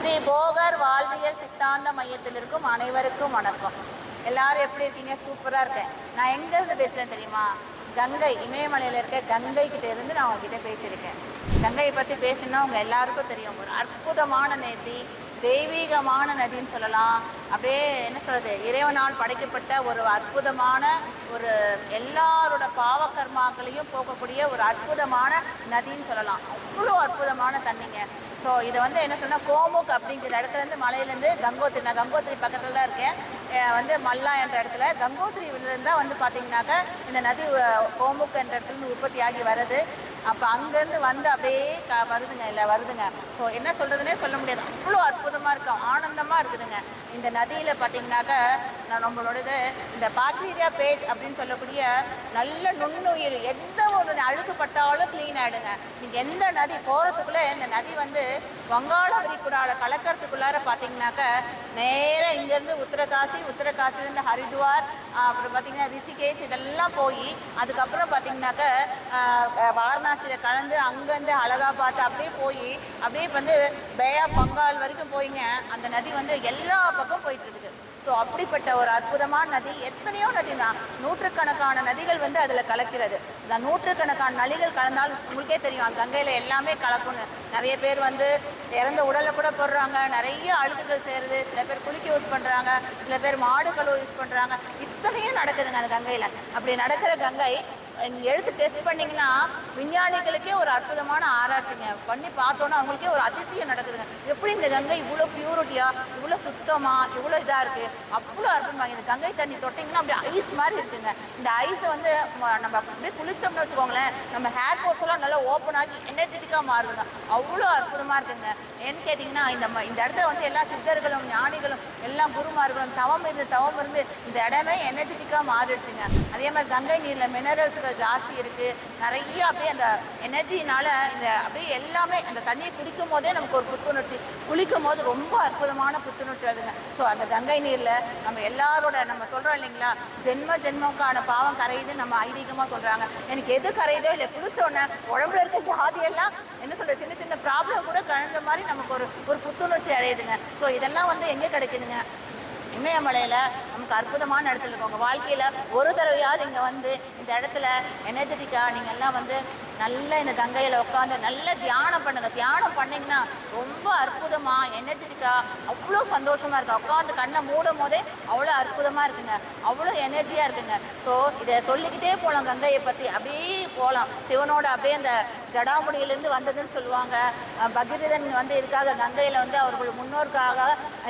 ஸ்ரீ போகர் வாழ்வியல் சித்தாந்த மையத்தில் இருக்கும் அனைவருக்கும் வணக்கம். எல்லாரும் எப்படி இருக்கீங்க? சூப்பராக இருக்கேன். நான் எங்கேருந்து பேசுகிறேன் தெரியுமா? கங்கை இமயமலையில் இருக்க கங்கை கிட்ட இருந்து நான் உங்ககிட்ட பேசியிருக்கேன். கங்கையை பற்றி பேசணும்னா உங்கள் எல்லாருக்கும் தெரியும். ஒரு அற்புதமான நேர்த்தி தெய்வீகமான நதின்னு சொல்லலாம். அப்படியே என்ன சொல்றது? இறைவனால் படைக்கப்பட்ட ஒரு அற்புதமான ஒரு எல்லாரோட பாவ கர்மாக்களையும் போக்கக்கூடிய ஒரு அற்புதமான நதின்னு சொல்லலாம். அவ்வளோ அற்புதமான தண்ணிங்க. ஸோ இதை வந்து என்ன சொன்னால் கோமுக் அப்படிங்கிற இடத்துலேருந்து மலையிலேருந்து கங்கோத்திரி நான் கங்கோத்திரி பக்கத்தில் தான் இருக்கேன். வந்து மல்லா என்ற இடத்துல கங்கோத்திரியிலிருந்து தான் வந்து பார்த்தீங்கன்னாக்கா இந்த நதி கோமுக் என்ற இடத்துலேருந்து உற்பத்தி ஆகி வருது அப்போ அங்கேருந்து வந்து அப்படியே க வருதுங்க இல்லை வருதுங்க. ஸோ என்ன சொல்கிறதுனே சொல்ல முடியாது. அவ்வளோ அற்புதமாக இருக்கும். ஆனந்தமாக இருக்குதுங்க. இந்த நதியில் பார்த்தீங்கன்னாக்கா நான் நம்மளோடது இந்த பாக்டீரியா பேஜ் அப்படின்னு சொல்லக்கூடிய நல்ல நுண்ணுயிர் எந்த ஒரு அழுக்கு பட்டாலும் க்ளீன் ஆகிடுங்க நீங்கள் எந்த நதி போகிறதுக்குள்ளே இந்த நதி வந்து வங்காள விரிகுடால கலக்கிறதுக்குள்ளார பார்த்தீங்கன்னாக்கா நேராக இங்கேருந்து உத்தரகாசி உத்தரகாசிலேருந்து ஹரித்வார் அப்புறம் பார்த்தீங்கன்னா ரிஷிகேஷ் இதெல்லாம் போய் அதுக்கப்புறம் பார்த்தீங்கன்னாக்க வாரணாசியில் கலந்து அங்கேருந்து அலகாபாத் அப்படியே போய் அப்படியே வந்து பேயா பங்கால் வரைக்கும் போயிங்க. அந்த நதி வந்து எல்லா பக்கம் போயிட்டு இருக்குது ஸோ அப்படிப்பட்ட ஒரு அற்புதமான நதி எத்தனையோ நதி தான் நூற்றுக்கணக்கான நதிகள் வந்து அதில் கலக்கிறது. இந்த நூற்றுக்கணக்கான நதிகள் கலந்தால் உங்களுக்கே தெரியும் அந்த கங்கையில் எல்லாமே கலக்கும்னு. நிறைய பேர் வந்து இறந்த உடலை கூட போடுறாங்க நிறைய அழுக்குகள் சேருது சில பேர் குளிக்க யூஸ் பண்ணுறாங்க சில பேர் மாடு கழுவு யூஸ் பண்ணுறாங்க இத்தனையும் நடக்குதுங்க அந்த கங்கையில். அப்படி நடக்கிற கங்கை நீங்கள் எடுத்து டெஸ்ட் பண்ணீங்கன்னா விஞ்ஞானிகளுக்கே ஒரு அற்புதமான ஆராய்ச்சிங்க. பண்ணி பார்த்தோன்னா அவங்களுக்கே ஒரு அதிசயம் நடக்குதுங்க. எப்படி இந்த கங்கை இவ்வளோ பியூரிட்டியா இவ்வளோ சுத்தமா இவ்வளோ இதாக இருக்கு? அவ்வளோ அற்புதமாக இந்த கங்கை தண்ணி தொட்டிங்கன்னா அப்படியே ஐஸ் மாதிரி இருக்குங்க. இந்த ஐஸை வந்து நம்ம அப்படியே குளிச்சோம்னு வச்சுக்கோங்களேன் நம்ம ஹேர் போஸ் எல்லாம் நல்லா ஓப்பன் ஆகி எனர்ஜெட்டிக்காக மாறுதுங்க. அவ்வளோ அற்புதமாக இருக்குங்க. ஏன்னு கேட்டிங்கன்னா இந்த இந்த இடத்துல வந்து எல்லா சித்தர்களும் ஞானிகளும் எல்லா குருமார்களும் தவம் இருந்து தவம் இருந்து இந்த இடமே எனர்ஜெட்டிக்காக மாறிடுச்சுங்க. அதே மாதிரி கங்கை நீரில் மினரல்ஸ்கள் ஜாஸ்தி இருக்குது நிறைய அப்படியே அந்த எனர்ஜினால இந்த அப்படியே எல்லாமே அந்த தண்ணியை குடிக்கும் போதே நமக்கு ஒரு புத்துணர்ச்சி. குளிக்கும் போது ரொம்ப அற்புதமான புத்துணர்ச்சி அதுங்க ஸோ அந்த கங்கை நீரில் நம்ம எல்லாரோட நம்ம சொல்கிறோம் இல்லைங்களா? ஜென்ம ஜென்மக்கான பாவம் கரையுதுன்னு நம்ம ஐதீகமாக சொல்கிறாங்க எனக்கு எது கரையுதோ இல்லை குளிச்சோன்னே உடம்புல இருக்க ஜாதியெல்லாம் என்ன சொல்கிற சின்ன சின்ன ப்ராப்ளம் கூட கலந்த மாதிரி நமக்கு ஒரு ஒரு புத்துணர்ச்சி அடையுதுங்க. ஸோ இதெல்லாம் வந்து எங்கே கிடைக்குதுங்க? இமயமலையில் நமக்கு அற்புதமான இடத்துல இருக்கும். உங்கள் வாழ்க்கையில் ஒரு தடவையாவது இங்கே வந்து இந்த இடத்துல எனர்ஜெட்டிக்காக நீங்கள் எல்லாம் வந்து நல்ல இந்த கங்கையில் உட்காந்து நல்லா தியானம் பண்ணுங்க. தியானம் பண்ணீங்கன்னா ரொம்ப அற்புதமாக எனர்ஜெட்டிக்காக அவ்வளோ சந்தோஷமாக இருக்கு. உட்காந்து கண்ணை மூடும் போதே அவ்வளோ அற்புதமாக இருக்குங்க. அவ்வளோ எனர்ஜியாக இருக்குங்க. ஸோ இதை சொல்லிக்கிட்டே போகலாம் கங்கையை பற்றி அப்படியே போகலாம் சிவனோட அப்படியே அந்த ஜடாமுடியிலேருந்து வந்ததுன்னு சொல்லுவாங்க. பகிரதன் பகீரதன் வந்து இருக்காக கங்கையில் வந்து அவர்கள் முன்னோருக்காக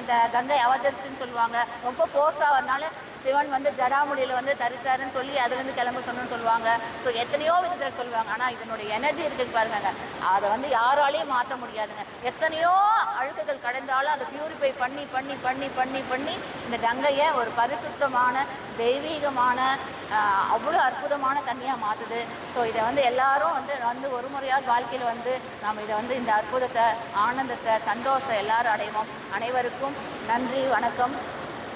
இந்த கங்கை அவதரிச்சுன்னு சொல்லுவாங்க. ரொம்ப போஸாகிறதுனால சிவன் வந்து ஜடாமுடியில் வந்து தரிச்சாருன்னு சொல்லி அதுலேருந்து கிளம்ப சொன்னு சொல்லுவாங்க. ஸோ எத்தனையோ விதத்தில் சொல்லுவாங்க. ஆனால் இதனுடைய எனர்ஜி இருக்குது பாருங்க அதை வந்து யாராலையும் மாற்ற முடியாதுங்க. எத்தனையோ அழுக்குகள் கடந்தாலும் அதை பியூரிஃபை பண்ணி பண்ணி பண்ணி பண்ணி பண்ணி இந்த கங்கையை ஒரு பரிசுத்தமான தெய்வீகமான அவ்வளோ அற்புதமான தண்ணியாக மாற்றுது ஸோ இதை வந்து எல்லாரும் வந்து வந்து ஒரு முறையாக வாழ்க்கையில் வந்து நாம் இதை வந்து இந்த அற்புதத்தை ஆனந்தத்தை சந்தோஷம் எல்லாரும் அடைவோம். அனைவருக்கும் நன்றி வணக்கம்.